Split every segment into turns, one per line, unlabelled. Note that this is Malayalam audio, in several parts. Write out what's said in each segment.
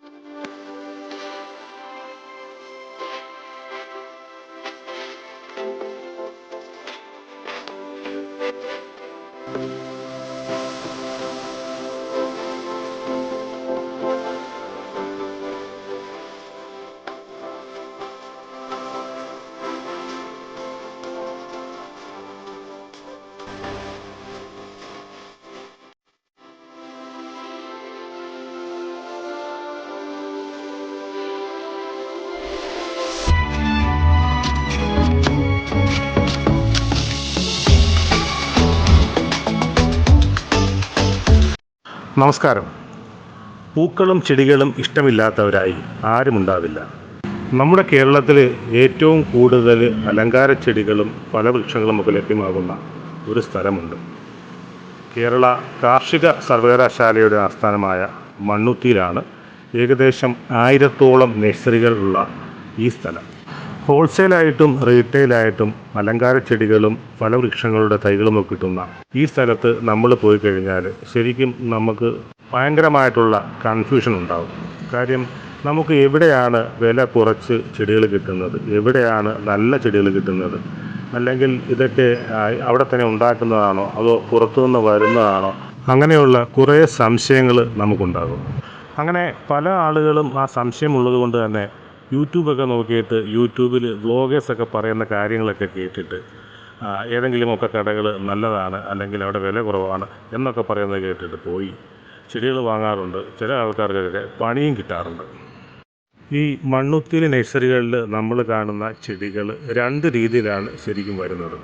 thank you നമസ്കാരം. പൂക്കളും ചെടികളും ഇഷ്ടമില്ലാത്തവരായി ആരുമുണ്ടാവില്ല. നമ്മുടെ കേരളത്തിൽ ഏറ്റവും കൂടുതൽ അലങ്കാര ചെടികളും പല വൃക്ഷങ്ങളും ഒക്കെ ലഭ്യമാകുന്ന ഒരു സ്ഥലമുണ്ട്. കേരള കാർഷിക സർവകലാശാലയുടെ ആസ്ഥാനമായ മണ്ണുത്തിയിലാണ് ഏകദേശം ആയിരത്തോളം നഴ്സറികളുള്ള ഈ സ്ഥലം. ഹോൾസെയിലായിട്ടും റീറ്റെയിലായിട്ടും അലങ്കാര ചെടികളും ഫലവൃക്ഷങ്ങളുടെ തൈകളുമൊക്കെ കിട്ടുന്ന ഈ സ്ഥലത്ത് നമ്മൾ പോയി കഴിഞ്ഞാൽ ശരിക്കും നമുക്ക് ഭയങ്കരമായിട്ടുള്ള കൺഫ്യൂഷൻ ഉണ്ടാകും കാര്യം നമുക്ക് എവിടെയാണ് വില കുറച്ച് ചെടികൾ കിട്ടുന്നത്? എവിടെയാണ് നല്ല ചെടികൾ കിട്ടുന്നത്? അല്ലെങ്കിൽ ഇതൊക്കെ അവിടെ തന്നെ ഉണ്ടാക്കുന്നതാണോ? അതോ പുറത്തുനിന്ന് വരുന്നതാണോ? അങ്ങനെയുള്ള കുറേ സംശയങ്ങൾ നമുക്കുണ്ടാകും. അങ്ങനെ പല ആളുകളും ആ സംശയമുള്ളത് കൊണ്ട് തന്നെ യൂട്യൂബൊക്കെ നോക്കിയിട്ട് യൂട്യൂബിൽ വ്ളോഗേഴ്സൊക്കെ പറയുന്ന കാര്യങ്ങളൊക്കെ കേട്ടിട്ട് ഏതെങ്കിലുമൊക്കെ കടകൾ നല്ലതാണ് അല്ലെങ്കിൽ അവിടെ വില കുറവാണ് എന്നൊക്കെ പറയുന്നത് കേട്ടിട്ട് പോയി. ചെടികൾ വാങ്ങാറുണ്ട്. ചില ആൾക്കാർക്കൊക്കെ പണിയും കിട്ടാറുണ്ട്. ഈ മണ്ണുത്തിരി നഴ്സറികളിൽ നമ്മൾ കാണുന്ന ചെടികൾ രണ്ട് രീതിയിലാണ് ശരിക്കും വരുന്നത്.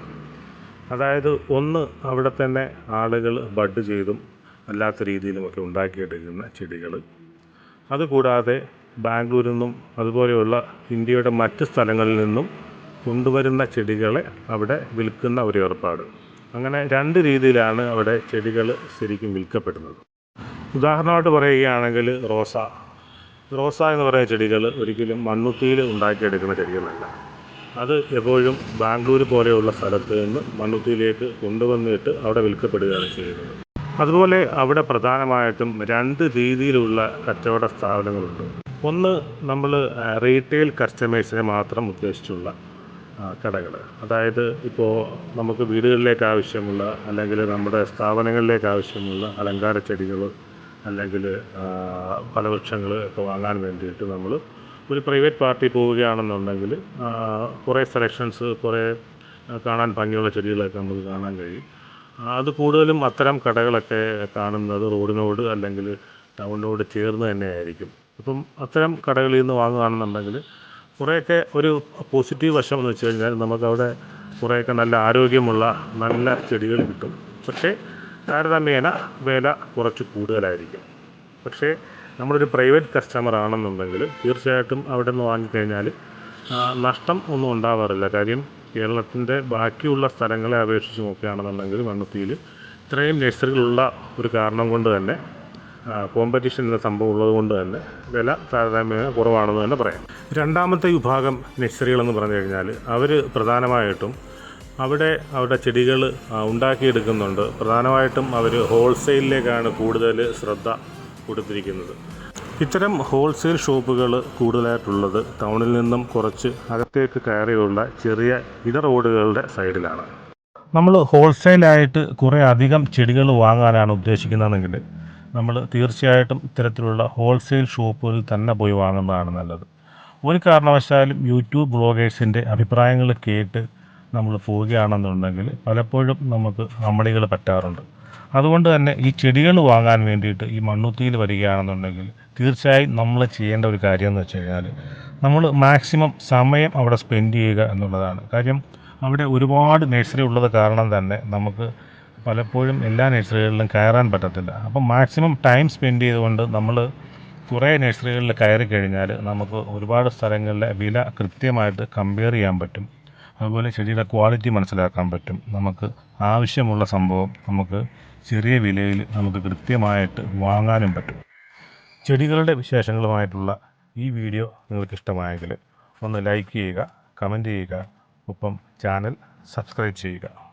അതായത് ഒന്ന് അവിടെ തന്നെ ആളുകൾ ബഡ് ചെയ്തും അല്ലാത്ത രീതിയിലുമൊക്കെ ഉണ്ടാക്കിയെടുക്കുന്ന ചെടികൾ. അതുകൂടാതെ ബാംഗ്ലൂരിൽ നിന്നും അതുപോലെയുള്ള ഇന്ത്യയുടെ മറ്റ് സ്ഥലങ്ങളിൽ നിന്നും കൊണ്ടുവരുന്ന ചെടികളെ അവിടെ വിൽക്കുന്ന ഒരു ഏർപ്പാട്. അങ്ങനെ രണ്ട് രീതിയിലാണ് അവിടെ ചെടികൾ ശരിക്കും വിൽക്കപ്പെടുന്നത്. ഉദാഹരണമായിട്ട് പറയുകയാണെങ്കിൽ റോസ. റോസ എന്ന് പറയുന്ന ചെടികൾ ഒരിക്കലും മണ്ണുത്തിയിൽ ഉണ്ടാക്കിയെടുക്കുന്ന ചെടികളല്ല. അത് എപ്പോഴും ബാംഗ്ലൂർ പോലെയുള്ള സ്ഥലത്ത് നിന്ന് മണ്ണുത്തിയിലേക്ക് കൊണ്ടുവന്നിട്ട് അവിടെ വിൽക്കപ്പെടുകയാണ് ചെയ്യുന്നത്. അതുപോലെ അവിടെ പ്രധാനമായിട്ടും രണ്ട് രീതിയിലുള്ള കച്ചവട സ്ഥാപനങ്ങളുണ്ട്. ഒന്ന് നമ്മൾ റീറ്റെയിൽ കസ്റ്റമേഴ്സിനെ മാത്രം ഉദ്ദേശിച്ചുള്ള കടകൾ അതായത് ഇപ്പോൾ നമുക്ക് വീടുകളിലേക്ക് ആവശ്യമുള്ള അല്ലെങ്കിൽ നമ്മുടെ സ്ഥാപനങ്ങളിലേക്ക് ആവശ്യമുള്ള അലങ്കാര ചെടികൾ അല്ലെങ്കിൽ ഫലവൃക്ഷങ്ങൾ ഒക്കെ വാങ്ങാൻ വേണ്ടിയിട്ട് നമ്മൾ ഒരു പ്രൈവറ്റ് പാർട്ടി പോവുകയാണെന്നുണ്ടെങ്കിൽ കുറേ സെലക്ഷൻസ് കുറേ കാണാൻ ഭംഗിയുള്ള ചെടികളൊക്കെ നമുക്ക് കാണാൻ കഴിയും. അത് കൂടുതലും അത്തരം കടകളൊക്കെ കാണുന്നത് റോഡിനോട് അല്ലെങ്കിൽ ടൗണിനോട് ചേർന്ന് തന്നെ അപ്പം അത്തരം കടകളിൽ നിന്ന് വാങ്ങുകയാണെന്നുണ്ടെങ്കിൽ കുറേയൊക്കെ ഒരു പോസിറ്റീവ് വശം എന്ന് വെച്ച് കഴിഞ്ഞാൽ നമുക്കവിടെ കുറേയൊക്കെ നല്ല ആരോഗ്യമുള്ള നല്ല ചെടികൾ കിട്ടും. പക്ഷേ താരതമ്യേന വില കുറച്ച് കൂടുതലായിരിക്കും. പക്ഷേ നമ്മളൊരു പ്രൈവറ്റ് കസ്റ്റമർ ആണെന്നുണ്ടെങ്കിൽ തീർച്ചയായിട്ടും അവിടെ നിന്ന് വാങ്ങിക്കഴിഞ്ഞാൽ നഷ്ടം ഒന്നും ഉണ്ടാവാറില്ല. കാര്യം കേരളത്തിന്റെ ബാക്കിയുള്ള സ്ഥലങ്ങളെ അപേക്ഷിച്ച് നോക്കുകയാണെന്നുണ്ടെങ്കിൽ മണ്ണുത്തിയിൽ ഇത്രയും നഴ്സറികളുള്ള ഒരു കാരണം കൊണ്ട് തന്നെ കോമ്പറ്റീഷൻ എന്ന സംഭവം ഉള്ളതുകൊണ്ട് തന്നെ വില താരതമ്യേന കുറവാണെന്ന് തന്നെ പറയാം. രണ്ടാമത്തെ വിഭാഗം നഴ്സറികളെന്ന് പറഞ്ഞു കഴിഞ്ഞാൽ അവർ പ്രധാനമായിട്ടും അവിടെ അവരുടെ ചെടികൾ ഉണ്ടാക്കിയെടുക്കുന്നുണ്ട്. പ്രധാനമായിട്ടും അവർ ഹോൾസെയിലേക്കാണ് കൂടുതൽ ശ്രദ്ധ കൊടുത്തിരിക്കുന്നത്. ഇത്തരം ഹോൾസെയിൽ ഷോപ്പുകൾ കൂടുതലായിട്ടുള്ളത് ടൗണിൽ നിന്നും കുറച്ച് അകത്തേക്ക് കയറിയുള്ള ചെറിയ ഇട റോഡുകളുടെ സൈഡിലാണ്. നമ്മൾ ഹോൾസെയിലായിട്ട് കുറേ അധികം ചെടികൾ വാങ്ങാനാണ് ഉദ്ദേശിക്കുന്നതെങ്കിൽ നമ്മൾ തീർച്ചയായിട്ടും ഇത്തരത്തിലുള്ള ഹോൾസെയിൽ ഷോപ്പുകളിൽ തന്നെ പോയി വാങ്ങുന്നതാണ് നല്ലത്. ഒരു കാരണവശാലും യൂട്യൂബ് ബ്ലോഗേഴ്സിന്റെ അഭിപ്രായങ്ങൾ കേട്ട് നമ്മൾ പോവുകയാണെന്നുണ്ടെങ്കിൽ പലപ്പോഴും നമുക്ക് അമളികൾ പറ്റാറുണ്ട്. അതുകൊണ്ട് തന്നെ ഈ ചെടികൾ വാങ്ങാൻ വേണ്ടിയിട്ട് ഈ മണ്ണുത്തിയിൽ വരികയാണെന്നുണ്ടെങ്കിൽ തീർച്ചയായും നമ്മൾ ചെയ്യേണ്ട ഒരു കാര്യം എന്ന് വെച്ച് കഴിഞ്ഞാൽ നമ്മൾ മാക്സിമം സമയം അവിടെ സ്പെൻഡ് ചെയ്യുക എന്നുള്ളതാണ്. കാര്യം അവിടെ ഒരുപാട് നേഴ്സറി ഉള്ളത് കാരണം തന്നെ നമുക്ക് പലപ്പോഴും എല്ലാ നഴ്സറികളിലും കയറാൻ പറ്റത്തില്ല. അപ്പം മാക്സിമം ടൈം സ്പെൻഡ് ചെയ്തുകൊണ്ട് നമ്മൾ കുറേ നഴ്സറികളിൽ കയറി കഴിഞ്ഞാൽ നമുക്ക് ഒരുപാട് സ്ഥലങ്ങളിലെ വില കൃത്യമായിട്ട് കമ്പയർ ചെയ്യാൻ പറ്റും. അതുപോലെ ചെടിയുടെ ക്വാളിറ്റി മനസ്സിലാക്കാൻ പറ്റും. നമുക്ക് ആവശ്യമുള്ള സംഭവം നമുക്ക് ചെറിയ വിലയിൽ നമുക്ക് കൃത്യമായിട്ട് വാങ്ങാനും പറ്റും. ചെടികളുടെ വിശേഷങ്ങളുമായിട്ടുള്ള ഈ വീഡിയോ നിങ്ങൾക്ക് ഇഷ്ടമായെങ്കിൽ ഒന്ന് ലൈക്ക് ചെയ്യുക കമന്റ് ചെയ്യുക ഒപ്പം ചാനൽ സബ്സ്ക്രൈബ് ചെയ്യുക.